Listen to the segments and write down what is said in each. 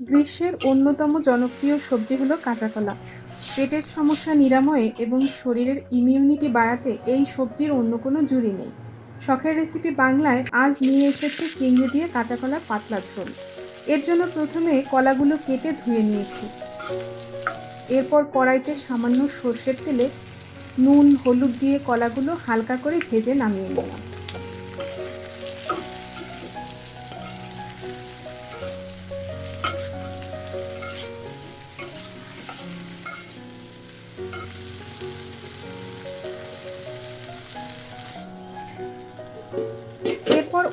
গ্রীষ্মের অন্যতম জনপ্রিয় সবজি হলো কাঁচা কলা পেটের সমস্যা নিরাময়ে এবং শরীরের ইমিউনিটি বাড়াতে এই সবজির অন্য কোনো জুড়ি নেই। শখের রেসিপি বাংলায় আজ নিয়ে এসেছে চিংড়ি দিয়ে কাঁচা কলার পাতলা ঝোল। এর জন্য প্রথমে কলাগুলো কেটে ধুয়ে নিয়েছি। এরপর কড়াইতে সামান্য সর্ষের তেলে নুন, হলুদ দিয়ে কলাগুলো হালকা করে ভেজে নামিয়ে নিলাম।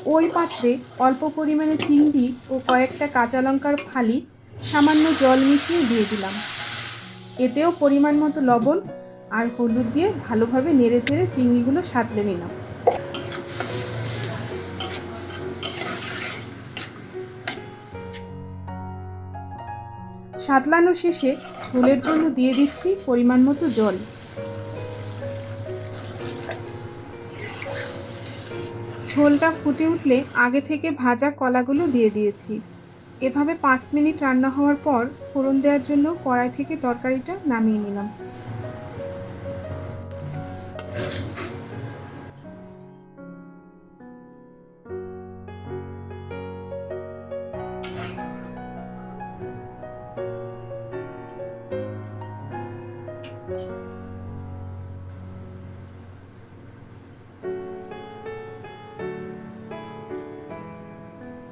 ওই পাত্রে অল্প পরিমাণে চিংড়ি ও কয়েকটা কাঁচা লঙ্কার ফালি, সামান্য জল মিশিয়ে দিয়ে দিলাম। এতেও পরিমাণ মতো লবণ আর হলুদ দিয়ে ভালোভাবে নেড়ে চেড়ে চিংড়িগুলো সাঁতলে নিলাম। সাতলানো শেষে ঝোলের জন্য দিয়ে দিচ্ছি পরিমাণ মতো জল। ঝোলটা ফুটে উঠলে আগে থেকে ভাজা কলাগুলো দিয়ে দিয়েছি। এভাবে পাঁচ মিনিট রান্না হওয়ার পর ফোড়ন দেওয়ার জন্য কড়াই থেকে তরকারিটা নামিয়ে নিলাম।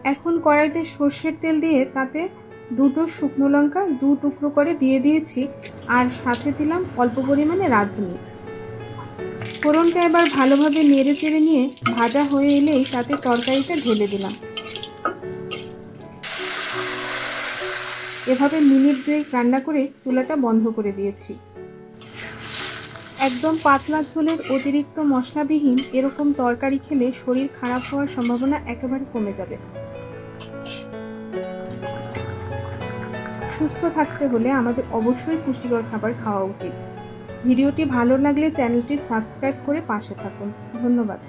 এখন কড়াইতে সর্ষের তেল দিয়ে তাতে দুটো শুকনো লঙ্কা দু টুকরো করে দিয়ে দিয়েছি আর সাথে দিলাম অল্প পরিমাণে রাঁধুনি। ফোড়নটা এবার ভালোভাবে নেড়ে চেড়ে নিয়ে ভাজা হয়ে এলেই তাতে তরকারিটা ঢেলে দিলাম। এভাবে মিনিট দুয়েক রান্না করে চুলাটা বন্ধ করে দিয়েছি। একদম পাতলা ঝোলের অতিরিক্ত মশলাবিহীন এরকম তরকারি খেলে শরীর খারাপ হওয়ার সম্ভাবনা একেবারে কমে যাবে। সুস্থ থাকতে হলে আমাদের অবশ্যই পুষ্টিকর খাবার খাওয়া উচিত। ভিডিওটি ভালো লাগলে চ্যানেলটি সাবস্ক্রাইব করে পাশে থাকুন। ধন্যবাদ।